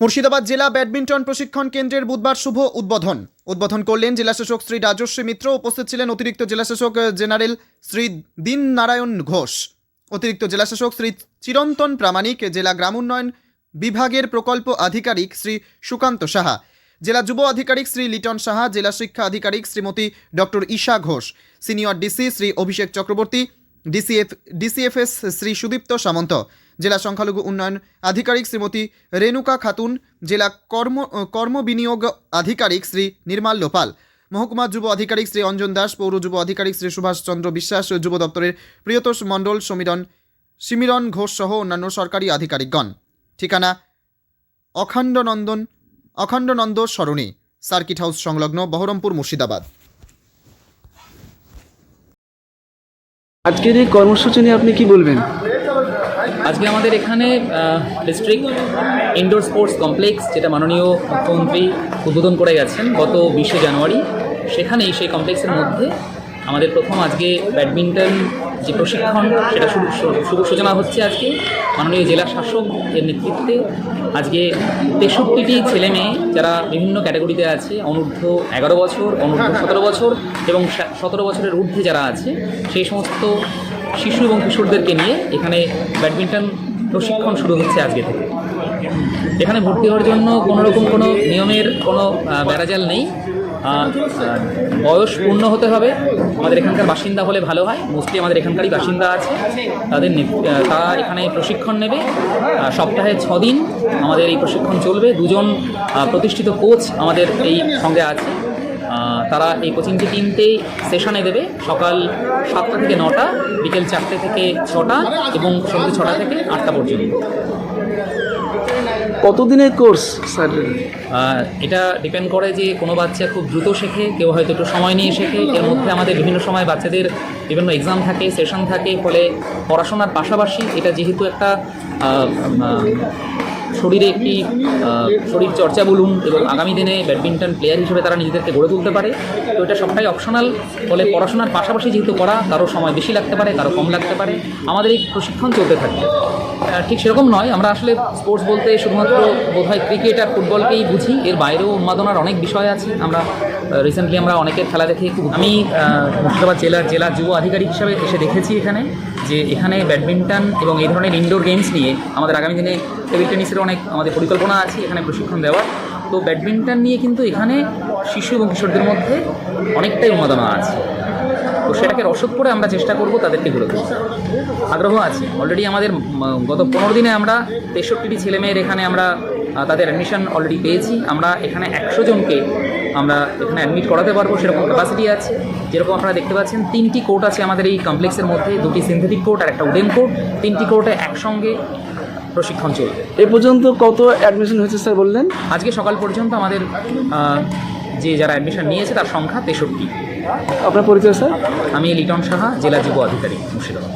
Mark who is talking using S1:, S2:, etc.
S1: মুর্শিদাবাদ জেলা ব্যাডমিন্টন প্রশিক্ষণ কেন্দ্রের বুধবার শুভ উদ্বোধন। উদ্বোধন করলেন জেলাশাসক শ্রী রাজস্বী মিত্র। উপস্থিত ছিলেন অতিরিক্ত জেলাশাসক জেনারেল শ্রী দীন নারায়ণ ঘোষ। অতিরিক্ত জেলাশাসক শ্রী চিরন্তন প্রামাণিক, জেলা গ্রামোন্নয়ন বিভাগের প্রকল্প আধিকারিক শ্রী সুকান্ত সাহা। জেলা যুব আধিকারিক শ্রী লিটন সাহা, জেলা শিক্ষা আধিকারিক Shrimati doctor Isha Ghosh, senior DC Shri Abhishek Chakraborty, DCF, DCFS Shri Sudipta Samanta. জেলা সংখ্যালঘু উন্নয়ন আধিকারিক শ্রীমতী রেণুকা খাতুন, জেলা কর্ম কর্মবিনিয়োগ আধিকারিক শ্রী নির্মাল লোপাল, মহকুমা যুব আধিকারিক শ্রী অঞ্জন দাস, পৌর যুব আধিকারিক শ্রী সুভাষচন্দ্র বিশ্বাস, যুব দপ্তরের প্রিয়তোষ মণ্ডল, সমীরণ সিমিরন ঘোষ সহ অন্যান্য সরকারি আধিকারিকগণ। ঠিকানা অখণ্ডনন্দন অখণ্ডনন্দ সরণি, সার্কিট হাউস সংলগ্ন বহরমপুর মুর্শিদাবাদ।
S2: আজকের এই কর্মসূচি নিয়ে আপনি কি বলবেন?
S3: আজকে আমাদের এখানে ডিস্ট্রিক্ট ইনডোর স্পোর্টস কমপ্লেক্স যেটা মাননীয় মুখ্যমন্ত্রী উদ্বোধন করে গেছেন গত বিশে জানুয়ারি, সেখানেই সেই কমপ্লেক্সের মধ্যে আমাদের প্রথম আজকে ব্যাডমিন্টন যে প্রশিক্ষণ, সেটা শুভ সূচনা হচ্ছে আজকে। মাননীয় জেলা শাসক এর নেতৃত্বে আজকে তেষট্টিটি ছেলে মেয়ে, যারা বিভিন্ন ক্যাটাগরিতে আছে, অনূর্ধ্ব এগারো বছর, অনূর্ধ্ব সতেরো বছর এবং সতেরো বছরের ঊর্ধ্বে যারা আছে, সেই সমস্ত শিশু এবং কিশোরদেরকে নিয়ে এখানে ব্যাডমিন্টন প্রশিক্ষণ শুরু হচ্ছে আজকে থেকে। এখানে ভর্তি হওয়ার জন্য কোনো রকম কোনো নিয়মের কোনো বেড়াজাল নেই। বয়স পূর্ণ হতে হবে। আমাদের এখানকার বাসিন্দা হলে ভালো হয়। মোস্টলি আমাদের এখানকারই বাসিন্দা আছে। তাদের তারা এখানে প্রশিক্ষণ নেবে। সপ্তাহে ছ দিন আমাদের এই প্রশিক্ষণ চলবে। দুজন প্রতিষ্ঠিত কোচ আমাদের এই সঙ্গে আছে। তারা এই কোচিংটি তিনটে সেশনে দেবে। সকাল সাতটা থেকে নটা বিকেল চারটে থেকে ছটা এবং সন্ধ্যে ছটা থেকে আটটা পর্যন্ত।
S2: কতদিনের কোর্স স্যার?
S3: এটা ডিপেন্ড করে যে কোনো বাচ্চা খুব দ্রুত শেখে কেউ হয়তো একটু সময় নিয়ে শেখে। এর মধ্যে আমাদের বিভিন্ন সময় বাচ্চাদের বিভিন্ন এক্সাম থাকে সেশন থাকে ফলে পড়াশোনার পাশাপাশি এটা যেহেতু একটা শরীরে একটি শরীর চর্চা বলুন এবং আগামী দিনে ব্যাডমিন্টন প্লেয়ার হিসেবে তারা নিজেদেরকে গড়ে তুলতে পারে। তো এটা সবটাই অপশনাল ফলে পড়াশোনার পাশাপাশি যেহেতু করা কারও সময় বেশি লাগতে পারে, কারও কম লাগতে পারে। আমাদের এই প্রশিক্ষণ চলতে থাকবে। ঠিক সেরকম নয়, আমরা আসলে স্পোর্টস বলতে শুধুমাত্র বোধহয় ক্রিকেট আর ফুটবলকেই বুঝি। এর বাইরেও উন্মাদনার অনেক বিষয় আছে। আমরা রিসেন্টলি আমরা অনেকের খেলা দেখে খুব আমি মুর্শিদাবাদ জেলার জেলা যুব আধিকারিক হিসাবে এসে দেখেছি এখানে। যে এখানে ব্যাডমিন্টন এবং এই ধরনের ইনডোর গেমস নিয়ে আমাদের আগামী দিনে টেবিল টেনিসের অনেক আমাদের পরিকল্পনা আছে, এখানে প্রশিক্ষণ দেওয়ার। তো ব্যাডমিন্টন নিয়ে কিন্তু এখানে শিশু এবং কিশোরদের মধ্যে অনেকটাই উন্মাদনা আছে। তো সেটাকে রসদ করে আমরা চেষ্টা করব তাদেরকে গড়ে তুলতে আগ্রহ আছে। অলরেডি আমাদের গত পনেরো দিনে আমরা তেষট্টিটি ছেলেমেয়ের এখানে আমরা তাদের অ্যাডমিশন অলরেডি পেয়েছি। আমরা এখানে একশো জনকে আমরা এখানে অ্যাডমিট করাতে পারব সেরকম ক্যাপাসিটি আছে। যেরকম আপনারা দেখতে পাচ্ছেন তিনটি কোর্ট আছে আমাদের এই কমপ্লেক্সের মধ্যে। দুটি সিনথেটিক কোর্ট আর একটা উডেন কোর্ট তিনটি কোর্টে একসঙ্গে প্রশিক্ষণ চলবে।
S2: এ পর্যন্ত কত অ্যাডমিশন হয়েছে স্যার বললেন?
S3: আজকে সকাল পর্যন্ত আমাদের যে যারা অ্যাডমিশন নিয়েছে তার সংখ্যা তেষট্টি।
S2: আপনার পরিচয় স্যার?
S3: আমি লিটন সাহা জেলা যুব আধিকারিক মুর্শিদাবাদ।